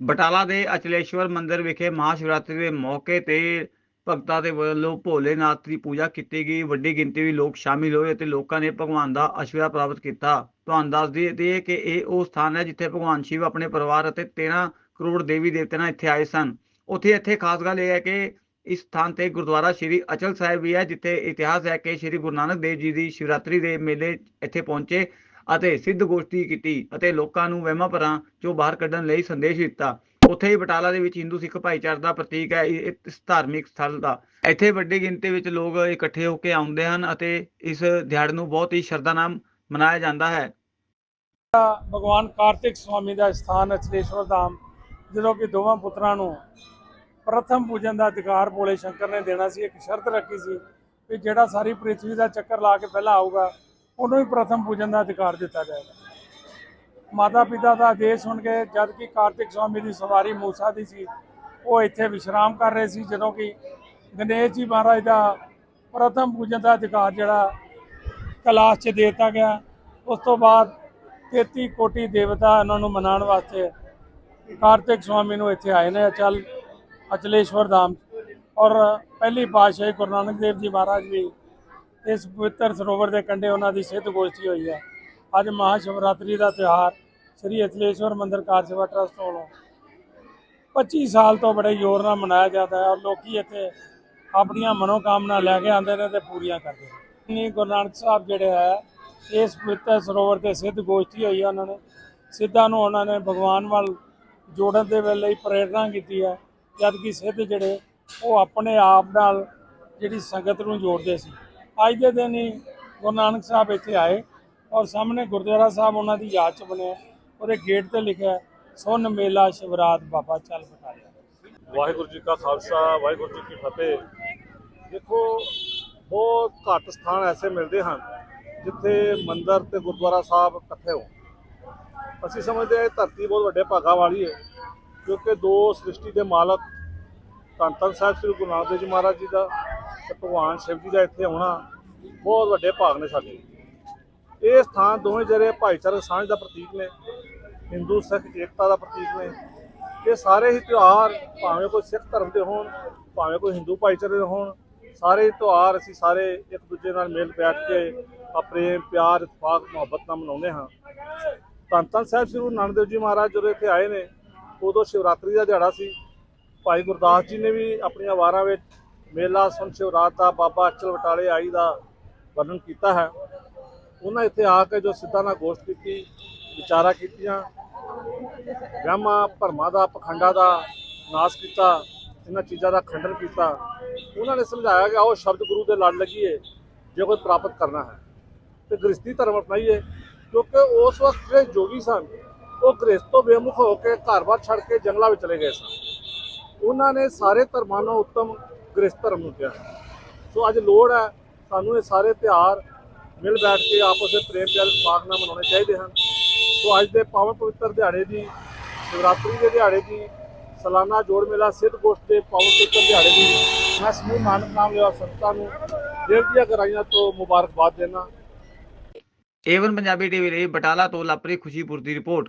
ਬਟਾਲਾ ਦੇ ਅਚਲੇਸ਼ਵਰ ਮੰਦਿਰ ਵਿਖੇ ਮਹਾਸ਼ਿਵਰਾਤਰੀ ਦੇ ਮੌਕੇ ਤੇ ਭਗਤਾਂ ਦੇ ਵੱਲੋਂ ਭੋਲੇਨਾਥ ਦੀ ਪੂਜਾ ਕੀਤੀ ਗਈ। ਵੱਡੀ ਗਿਣਤੀ ਵਿੱਚ ਲੋਕ ਸ਼ਾਮਿਲ ਹੋਏ ਅਤੇ ਲੋਕਾਂ ਨੇ ਭਗਵਾਨ ਦਾ ਆਸ਼ੀਰਵਾਦ ਪ੍ਰਾਪਤ ਕੀਤਾ। ਤੁਹਾਨੂੰ ਦੱਸ ਦਈਏ ਕਿ ਇਹ ਉਹ ਸਥਾਨ ਹੈ ਜਿੱਥੇ ਭਗਵਾਨ ਸ਼ਿਵ ਆਪਣੇ ਪਰਿਵਾਰ ਅਤੇ 13 ਕਰੋੜ ਦੇਵੀ ਦੇਵਤਿਆਂ ਨਾਲ ਇੱਥੇ ਆਏ ਸਨ। ਉੱਥੇ ਇੱਥੇ ਖਾਸ ਗੱਲ ਇਹ ਹੈ ਕਿ ਇਸ ਸਥਾਨ ਤੇ ਗੁਰਦੁਆਰਾ ਸ਼੍ਰੀ ਅਚਲ ਸਾਹਿਬ ਵੀ ਹੈ, ਜਿੱਥੇ ਇਤਿਹਾਸ ਹੈ ਕਿ ਸ਼੍ਰੀ ਗੁਰੂ ਨਾਨਕ ਦੇਵ ਜੀ ਦੀ ਸ਼ਿਵਰਾਤਰੀ ਦੇ ਮੇਲੇ ਇੱਥੇ ਪਹੁੰਚੇ। ਅਤੇ ਸਿੱਧ ਗੋਸ਼ਟੀ ਕੀਤੀ ਅਤੇ ਲੋਕਾਂ ਨੂੰ ਵਹਿਮਾਂ ਭਰਾਂ ਚੋਂ ਬਾਹਰ ਕੱਢਣ ਲਈ ਸੰਦੇਸ਼ ਦਿੱਤਾ। ਉੱਥੇ ਹੀ ਬਟਾਲਾ ਦੇ ਵਿੱਚ ਹਿੰਦੂ ਸਿੱਖ ਭਾਈਚਾਰੇ ਦਾ ਪ੍ਰਤੀਕ ਹੈ ਇਸ ਧਾਰਮਿਕ ਸਥਲ ਦਾ। ਇੱਥੇ ਵੱਡੀ ਗਿਣਤੀ ਵਿੱਚ ਲੋਕ ਇਕੱਠੇ ਹੋ ਕੇ ਆਉਂਦੇ ਹਨ ਅਤੇ ਇਸ ਦਿਹਾੜੇ ਨੂੰ ਬਹੁਤ ਹੀ ਸ਼ਰਧਾ ਨਾਲ ਮਨਾਇਆ ਜਾਂਦਾ ਹੈ। ਭਗਵਾਨ ਕਾਰਤਿਕ ਸਵਾਮੀ ਦਾ ਸਥਾਨ ਅਚਲੇਸ਼ਵਰ ਧਾਮ, ਜਦੋਂ ਕਿ ਦੋਵਾਂ ਪੁੱਤਰਾਂ ਨੂੰ ਪ੍ਰਥਮ ਪੂਜਨ ਦਾ ਅਧਿਕਾਰ ਭੋਲੇ ਸ਼ੰਕਰ ਨੇ ਦੇਣਾ ਸੀ। ਇੱਕ ਸ਼ਰਤ ਰੱਖੀ ਸੀ ਕਿ ਜਿਹੜਾ ਸਾਰੀ ਪ੍ਰਿਥਵੀ ਦਾ ਚੱਕਰ ਲਾ ਕੇ ਪਹਿਲਾਂ ਆਊਗਾ ਉਹਨੂੰ ਹੀ ਪ੍ਰਥਮ ਪੂਜਨ ਦਾ ਅਧਿਕਾਰ ਦਿੱਤਾ ਜਾਏਗਾ। ਮਾਤਾ ਪਿਤਾ ਦਾ ਆਦੇਸ਼ ਸੁਣ ਕੇ ਜਦ ਕਿ ਕਾਰਤਿਕ ਸਵਾਮੀ ਦੀ ਸਵਾਰੀ ਮੂਸਾ ਦੀ ਸੀ, ਉਹ ਇੱਥੇ ਵਿਸ਼ਰਾਮ ਕਰ ਰਹੇ ਸੀ, ਜਦੋਂ ਕਿ ਗਣੇਸ਼ ਜੀ ਮਹਾਰਾਜ ਦਾ ਪ੍ਰਥਮ ਪੂਜਨ ਦਾ ਅਧਿਕਾਰ ਜਿਹੜਾ ਕਲਾਸ਼ 'ਚ ਦੇ ਦਿੱਤਾ ਗਿਆ। ਉਸ ਤੋਂ ਬਾਅਦ 33 ਕੋਟੀ ਦੇਵਤਾ ਉਹਨਾਂ ਨੂੰ ਮਨਾਉਣ ਵਾਸਤੇ ਕਾਰਤਿਕ ਸਵਾਮੀ ਨੂੰ ਇੱਥੇ ਆਏ ਨੇ ਅਚਲ, ਅਚਲੇਸ਼ਵਰ ਧਾਮ। ਔਰ ਪਹਿਲੀ ਪਾਤਸ਼ਾਹੀ ਗੁਰੂ ਨਾਨਕ ਦੇਵ ਜੀ ਮਹਾਰਾਜ ਵੀ ਇਸ ਪਵਿੱਤਰ ਸਰੋਵਰ ਦੇ ਕੰਢੇ ਉਹਨਾਂ ਦੀ ਸਿੱਧ ਗੋਸ਼ਟੀ ਹੋਈ ਹੈ। ਅੱਜ ਮਹਾ ਸ਼ਿਵਰਾਤਰੀ ਦਾ ਤਿਉਹਾਰ ਸ੍ਰੀ ਅਚਲੇਸ਼ਵਰ ਮੰਦਿਰ ਕਾਰ ਸੇਵਾ ਟਰਸਟ ਵੱਲੋਂ 25 ਸਾਲ ਤੋਂ ਬੜੇ ਜ਼ੋਰ ਨਾਲ ਮਨਾਇਆ ਜਾਂਦਾ ਹੈ ਔਰ ਲੋਕੀ ਇੱਥੇ ਆਪਣੀਆਂ ਮਨੋਕਾਮਨਾ ਲੈ ਕੇ ਆਉਂਦੇ ਨੇ ਤੇ ਪੂਰੀਆਂ ਕਰਦੇ ਨੇ। ਨਹੀਂ ਗੁਰੂ ਨਾਨਕ ਸਾਹਿਬ ਜਿਹੜੇ ਹੈ, ਇਸ ਪਵਿੱਤਰ ਸਰੋਵਰ ਤੇ ਸਿੱਧ ਗੋਸ਼ਟੀ ਹੋਈ ਹੈ ਉਹਨਾਂ ਨੇ। ਸਿੱਧਾਂ ਨੂੰ ਉਹਨਾਂ ਨੇ ਭਗਵਾਨ ਵੱਲ ਜੋੜਨ ਦੇ ਵੇਲੇ ਹੀ ਪ੍ਰੇਰਣਾ ਕੀਤੀ ਹੈ। ਜਦ ਕਿ ਸਿੱਧ ਜਿਹੜੇ ਉਹ ਆਪਣੇ ਆਪ ਨਾਲ ਜਿਹੜੀ ਸੰਗਤ ਨੂੰ ਜੋੜਦੇ ਸੀ। ਅੱਜ ਦੇ ਦਿਨ ਹੀ ਗੁਰੂ ਨਾਨਕ ਸਾਹਿਬ ਇੱਥੇ ਆਏ ਔਰ ਸਾਹਮਣੇ ਗੁਰਦੁਆਰਾ ਸਾਹਿਬ ਉਹਨਾਂ ਦੀ ਯਾਦ ਚ ਬਣਿਆ ਉਹਦੇ ਗੇਟ ਤੇ ਲਿਖਿਆ ਹੈ, ਸੁਨ ਮੇਲਾ ਸ਼ਿਵਰਾਤ ਬਾਬਾ ਚੱਲ ਬਟਾਲਿਆ। ਵਾਹਿਗੁਰੂ ਜੀ ਕਾ ਖਾਲਸਾ ਵਾਹਿਗੁਰੂ ਜੀ ਕੀ ਫਤਿਹ। ਦੇਖੋ ਬਹੁਤ ਘੱਟ ਸਥਾਨ ਐਸੇ ਮਿਲਦੇ ਹਨ ਜਿੱਥੇ ਮੰਦਰ ਤੇ ਗੁਰਦੁਆਰਾ ਸਾਹਿਬ ਇਕੱਠੇ ਹੋ ਅਸੀਂ ਸਮਝਦੇ ਹਾਂ ਇਹ ਧਰਤੀ ਬਹੁਤ ਵੱਡੇ ਭਾਗਾਂ ਵਾਲੀ ਹੈ ਕਿਉਂਕਿ ਦੋ ਸ੍ਰਿਸ਼ਟੀ ਦੇ ਮਾਲਕ ਧੰਨ ਧੰਨ ਸਾਹਿਬ ਸ੍ਰੀ ਗੁਰੂ ਨਾਨਕ ਦੇਵ ਜੀ ਮਹਾਰਾਜ ਜੀ ਦਾ ਤੇ ਭਗਵਾਨ ਸ਼ਿਵ ਜੀ ਦਾ ਇੱਥੇ ਆਉਣਾ ਬਹੁਤ ਵੱਡੇ ਭਾਗ ਨੇ ਸਾਡੇ। ਇਹ ਸਥਾਨ ਦੋਵੇਂ ਜਿਹੜੇ ਭਾਈਚਾਰਕ ਸਾਂਝ ਦਾ ਪ੍ਰਤੀਕ ਨੇ, ਹਿੰਦੂ, ਸਿੱਖ, ਏਕਤਾ ਦਾ ਪ੍ਰਤੀਕ ਨੇ। ਇਹ ਸਾਰੇ ਹੀ ਤਿਉਹਾਰ ਭਾਵੇਂ ਕੋਈ ਸਿੱਖ ਧਰਮ ਦੇ ਹੋਣ, ਭਾਵੇਂ ਕੋਈ ਹਿੰਦੂ ਭਾਈਚਾਰੇ ਦੇ ਹੋਣ, ਸਾਰੇ ਤਿਉਹਾਰ ਅਸੀਂ ਸਾਰੇ ਇੱਕ ਦੂਜੇ ਨਾਲ ਮਿਲ ਬੈਠ ਕੇ ਆਪਣੇ ਪਿਆਰ ਇਤਫਾਕ ਮੁਹੱਬਤ ਨਾਲ ਮਨਾਉਂਦੇ ਹਾਂ। ਧੰਨ ਧੰਨ ਸਾਹਿਬ ਸ੍ਰੀ ਗੁਰੂ ਨਾਨਕ ਦੇਵ ਜੀ ਮਹਾਰਾਜ ਜਦੋਂ ਇੱਥੇ ਆਏ ਨੇ, ਉਦੋਂ ਸ਼ਿਵਰਾਤਰੀ ਦਾ ਦਿਹਾੜਾ ਸੀ। ਭਾਈ ਗੁਰਦਾਸ ਜੀ ਨੇ ਵੀ ਆਪਣੀਆਂ ਵਾਰਾਂ ਵਿੱਚ ਮੇਲਾ ਸੁਣ ਸ਼ਿਵਰਾਤ ਦਾ ਬਾਬਾ ਅਚਲ ਵਟਾਲੇ ਆਈ ਦਾ ਵਰਣਨ ਕੀਤਾ ਹੈ। ਉਹਨਾਂ ਇੱਥੇ ਆ ਕੇ ਜੋ ਸਿੱਧਾ ਨਾਲ ਗੋਸ਼ਟ ਕੀਤੀ, ਵਿਚਾਰਾ ਕੀਤੀਆਂ, ਵਹਿਮਾਂ ਭਰਮਾਂ ਦਾ, ਪਖੰਡਾਂ ਦਾ ਨਾਸ਼ ਕੀਤਾ, ਇਹਨਾਂ ਚੀਜ਼ਾਂ ਦਾ ਖੰਡਨ ਕੀਤਾ। ਉਹਨਾਂ ਨੇ ਸਮਝਾਇਆ ਕਿ ਆਓ ਸ਼ਬਦ ਗੁਰੂ ਦੇ ਲੜ ਲੱਗੀਏ, ਜੇ ਕੋਈ ਪ੍ਰਾਪਤ ਕਰਨਾ ਹੈ। ਤੇ ਗ੍ਰਸਤੀ ਧਰਮ ਅਪਣਾਈਏ, ਕਿਉਂਕਿ ਉਸ ਵਕਤ ਜਿਹੜੇ ਜੋਗੀ ਸਨ, ਉਹ ਗ੍ਰਸਤ ਤੋਂ ਬੇਮੁਖ ਹੋ ਕੇ ਘਰ-ਬਾਰ ਛੱਡ ਕੇ ਜੰਗਲਾਂ ਵਿੱਚ ਚਲੇ ਗਏ ਸਨ। ਉਹਨਾਂ ਨੇ ਸਾਰੇ ਧਰਮਾਂ ਨੂੰ ਉੱਤਮ ਗ੍ਰਸਤ ਧਰਮ ਨੂੰ ਕਿਹਾ। ਸੋ ਅੱਜ ਲੋੜ ਹੈ ਸਾਨੂੰ ਇਹ ਸਾਰੇ ਤਿਉਹਾਰ ਮਿਲ ਬੈਠ ਕੇ ਆਪਸ ਵਿੱਚ ਪ੍ਰੇਮ ਪਿਆਰ ਸਮਾਗ ਨਾਲ ਮਨਾਉਣੇ ਚਾਹੀਦੇ ਹਨ। ਸੋ ਅੱਜ ਦੇ ਪਾਵਨ ਪਵਿੱਤਰ ਦਿਹਾੜੇ ਦੀ ਸ਼ਿਵਰਾਤਰੀ ਦੇ ਦਿਹਾੜੇ ਦੀ, ਸਾਲਾਨਾ ਜੋੜ ਮੇਲਾ ਸਿੱਧ ਗੋਸ਼ਟ ਦੇ ਪਾਵਨ ਪਵਿੱਤਰ ਦਿਹਾੜੇ ਦੀ ਮੈਂ ਸਮੂਹ ਨਾਨਕ ਨਾਮ ਲਿਆ ਸੰਤਾਂ ਨੂੰ ਦਿਲ ਦੀਆਂ ਗਰਾਈਆਂ ਤੋਂ ਮੁਬਾਰਕਬਾਦ ਦੇਣਾ ਏਵਨ ਪੰਜਾਬੀ ਟੀਵੀ ਲਈ ਬਟਾਲਾ ਤੋਂ ਲਾਪਰੀ ਖੁਸ਼ੀਪੁਰ ਦੀ ਰਿਪੋਰਟ।